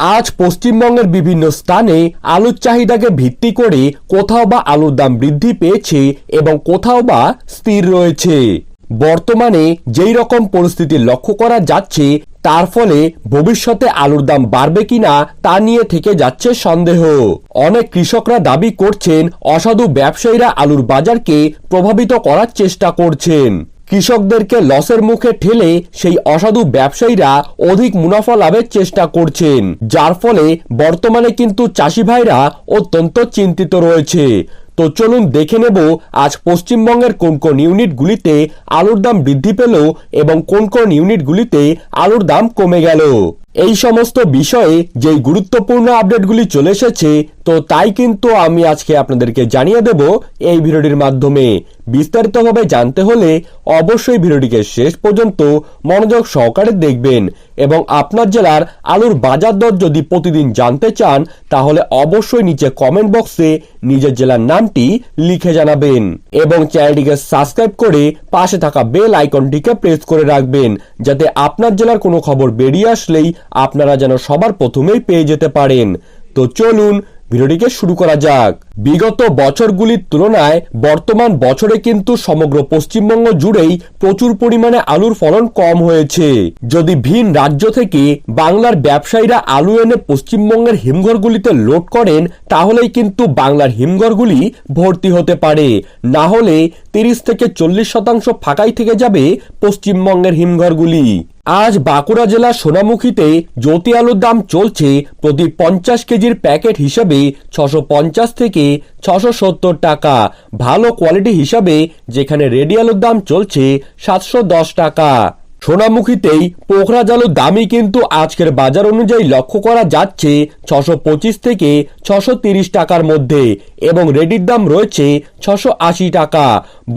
আজ পশ্চিমবঙ্গের বিভিন্ন স্থানে আলুর চাহিদাকে ভিত্তি করে কোথাও বা আলুর দাম বৃদ্ধি পেয়েছে এবং কোথাও বা স্থির রয়েছে। বর্তমানে যেই রকম পরিস্থিতি লক্ষ্য করা যাচ্ছে, তার ফলে ভবিষ্যতে আলুর দাম বাড়বে কিনা তা নিয়ে থেকে যাচ্ছে সন্দেহ। অনেক কৃষকরা দাবি করছেন, অসাধু ব্যবসায়ীরা আলুর বাজারকে প্রভাবিত করার চেষ্টা করছেন। কৃষকদেরকে লসের মুখে ঠেলে সেই অসাধু ব্যবসায়ীরা অধিক মুনাফা লাভের চেষ্টা করছেন। যার ফলে বর্তমানে কিন্তু চাষি ভাইরা অত্যন্ত চিন্তিত রয়েছে। তো চলুন দেখে নেব আজ পশ্চিমবঙ্গের কোন কোন ইউনিটগুলিতে আলুর দাম বৃদ্ধি পেল এবং কোন কোন ইউনিটগুলিতে আলুর দাম কমে গেল। এই সমস্ত বিষয়ে যেই গুরুত্বপূর্ণ আপডেটগুলি চলে এসেছে, তো তাই কিন্তু আমি আজকে আপনাদেরকে জানিয়ে দেব এই ভিডিওটির মাধ্যমে। বিস্তারিতভাবে জানতে হলে অবশ্যই ভিডিওটিকে শেষ পর্যন্ত মনোযোগ সহকারে দেখবেন এবং আপনার জেলার আলুর বাজার দর যদি প্রতিদিন জানতে চান, তাহলে অবশ্যই নিচে কমেন্ট বক্সে নিজের জেলার নামটি লিখে জানাবেন এবং চ্যানেলটিকে সাবস্ক্রাইব করে পাশে থাকা বেল আইকনটিকে প্রেস করে রাখবেন, যাতে আপনার জেলার কোনো খবর বেরিয়ে আসলেই আপনারা যেন সবার প্রথমেই পেয়ে যেতে পারেন। তো চলুন ভিডিওটিকে শুরু করা যাক। বিগত বছরগুলির তুলনায় বর্তমান বছরে কিন্তু সমগ্র পশ্চিমবঙ্গ জুড়েই প্রচুর পরিমাণে আলুর ফলন কম হয়েছে। যদি ভিন রাজ্য থেকে বাংলার ব্যবসায়ীরা আলু এনে পশ্চিমবঙ্গের হিমঘরগুলিতে লোড করেন, তাহলেই কিন্তু বাংলার হিমঘরগুলি ভর্তি হতে পারে। না হলে তিরিশ থেকে চল্লিশ শতাংশ ফাঁকাই থেকে যাবে পশ্চিমবঙ্গের হিমঘরগুলি। আজ বাঁকুড়া জেলার সোনামুখীতে জ্যোতি আলুর দাম চলছে প্রতি পঞ্চাশ কেজির প্যাকেট হিসেবে ছশো পঞ্চাশ থেকে ছশো সত্তর টাকা। ভালো কোয়ালিটি হিসাবে যেখানে রেডি আলুর দাম চলছে সাতশো দশ টাকা। সোনামুখীতেই পোখরা আলুর দামই কিন্তু আজকের বাজার অনুযায়ী লক্ষ্য করা যাচ্ছে ছশো পঁচিশ থেকে ছশো তিরিশ টাকার মধ্যে এবং রেডির দাম রয়েছে ছশো আশি টাকা।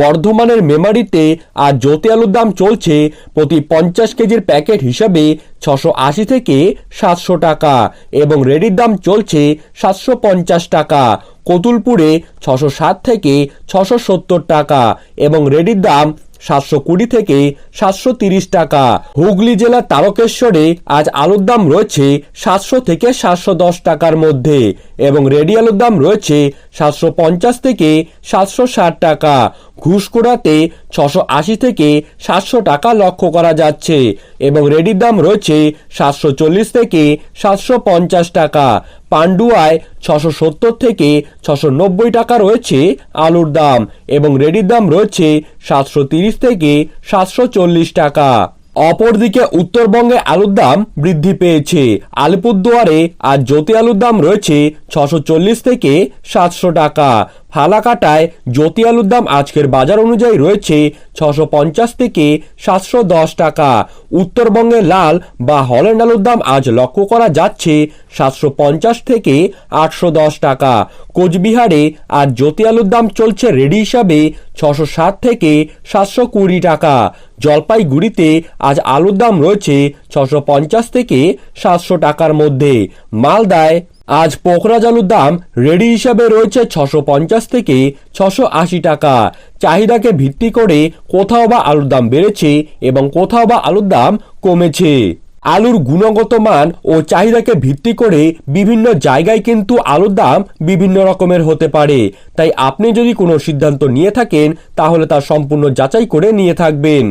বর্ধমানের মেমারিতে আর জ্যোতি আলুর দাম চলছে প্রতি পঞ্চাশ কেজির প্যাকেট হিসাবে ছশো আশি থেকে সাতশো টাকা এবং রেডির দাম চলছে সাতশো পঞ্চাশ টাকা। কতুলপুরে ছশো ষাট থেকে ছশো সত্তর টাকা এবং রেডির দাম সাতশো কুড়ি থেকে সাতশো তিরিশ টাকা। হুগলি জেলার তারকেশ্বরে আজ আলুর দাম রয়েছে সাতশো থেকে সাতশো দশ টাকার মধ্যে এবং রেডি আলুর দাম রয়েছে সাতশো পঞ্চাশ থেকে সাতশো ষাট টাকা। ঘুষকুড়াতে ছশো আশি থেকে সাতশো টাকা লক্ষ্য করা যাচ্ছে এবং রেডির দাম রয়েছে সাতশো চল্লিশ থেকে সাতশো পঞ্চাশ টাকা। পান্ডুয়ায় ছশো সত্তর থেকে ছশো নব্বই টাকা রয়েছে আলুর দাম এবং রেডির দাম রয়েছে সাতশো তিরিশ থেকে সাতশো চল্লিশ টাকা। অপরদিকে উত্তরবঙ্গে আলুর দাম বৃদ্ধি পেয়েছে। আলিপুরদুয়ারে আর জ্যোতি আলুর দাম রয়েছে ছশো চল্লিশ থেকে সাতশো টাকা। ফালাকাটায় জ্যোতি আলুর দাম আজকের বাজার অনুযায়ী রয়েছে ছশো পঞ্চাশ থেকে সাতশো দশ টাকা। উত্তরবঙ্গে লাল বা হল্যান্ড আলুর দাম আজ লক্ষ্য করা যাচ্ছে সাতশো পঞ্চাশ থেকে আটশো দশ টাকা। কোচবিহারে আজ জ্যোতি আলুর দাম চলছে রেডি হিসাবে ছশো ষাট থেকে সাতশো কুড়ি টাকা। জলপাইগুড়িতে আজ আলুর দাম রয়েছে ছশো পঞ্চাশ থেকে সাতশো টাকার মধ্যে। মালদায় আজ পোখরাজ আলুর দাম রেডি হিসাবে রয়েছে ছশো পঞ্চাশ থেকে ছশো আশি টাকা। চাহিদাকে ভিত্তি করে কোথাও বা আলুর দাম বেড়েছে এবং কোথাও বা আলুর দাম কমেছে। আলুর গুণগত মান ও চাহিদাকে ভিত্তি করে বিভিন্ন জায়গায় কিন্তু আলুর দাম বিভিন্ন রকমের হতে পারে। তাই আপনি যদি কোনো সিদ্ধান্ত নিয়ে থাকেন, তাহলে তা সম্পূর্ণ যাচাই করে নিয়ে থাকবেন।